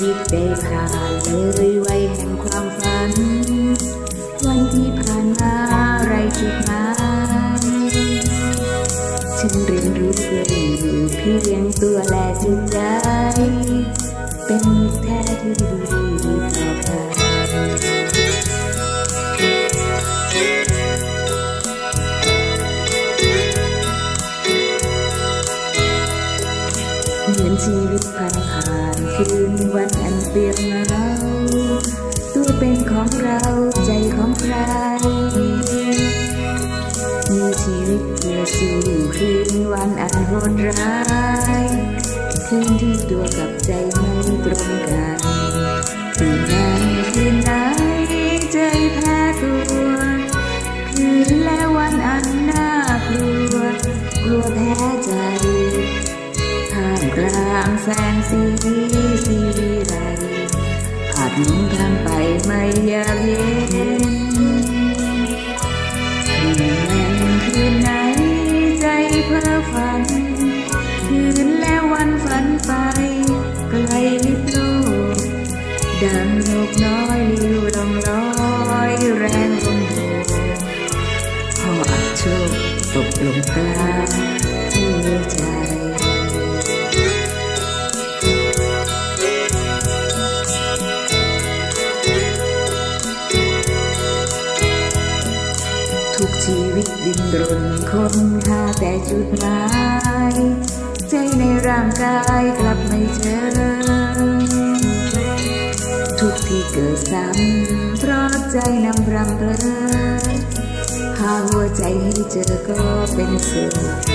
วิตได้ผ่านเลยวัยแห่งความฝัน คืนวันอันเปรียบเหงาตัวเป็นของเราใจของใคร มีชีวิตเพื่อสู่คืนวันอันโหดร้ายคืนที่ตัวกับใจไม่ตรงกันคืนนั้นคืนไหนใจแพ้ตัวคืนและวันอันน่ากลัวกลัวแพ้ใจ กลางแสงสีสีวิไลหาดหนุนทางไปไม่อยากเห็นคืนนั้นคืนไหนใจเพ้อฝัน คืนและวันฝันไป ไกลลิบโลกดังนกน้อย ดิ้นรนค้นหาแต่จุดหมาย ใจในร่างกายกลับไม่เจอ ทุกที่เกิดซ้ำเพราะใจนำรำเพลอหาหัวใจให้เจอก็เป็นสุข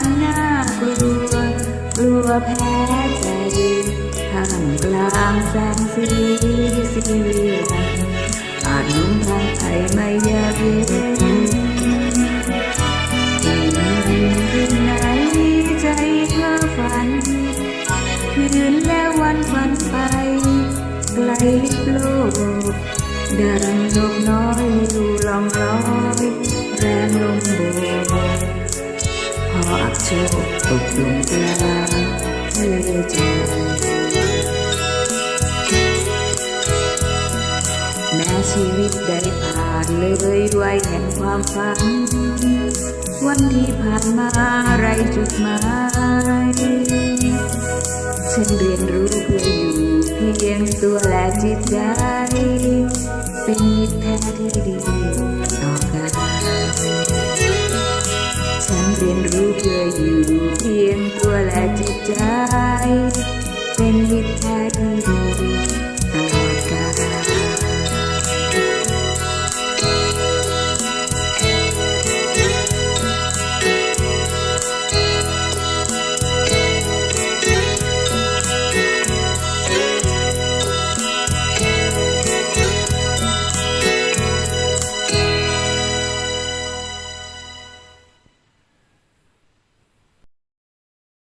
วันน่ากลัว กลัวแพ้ใจท่ามกลางแสงสีสีวิไลอาจนุ่งทางไปไม่ยากเห็นคืนไหนใจเพ้อฝัน คืนและวันฝันไป ไกลลิบโลกดังนกน้อยดูลองลอยแรงลม ออับโชคตกลงกลางทะเลใจแม้ชีวิตได้ผ่านเลยวัยแห่งความฝัน วันที่ผ่านมาไรจุดหมายฉันเรียนรู้เพื่ออยู่เพียงตัวและจิตใจ เป็นมิตรแท้ที่ดีต่อกัน เป็นวิทย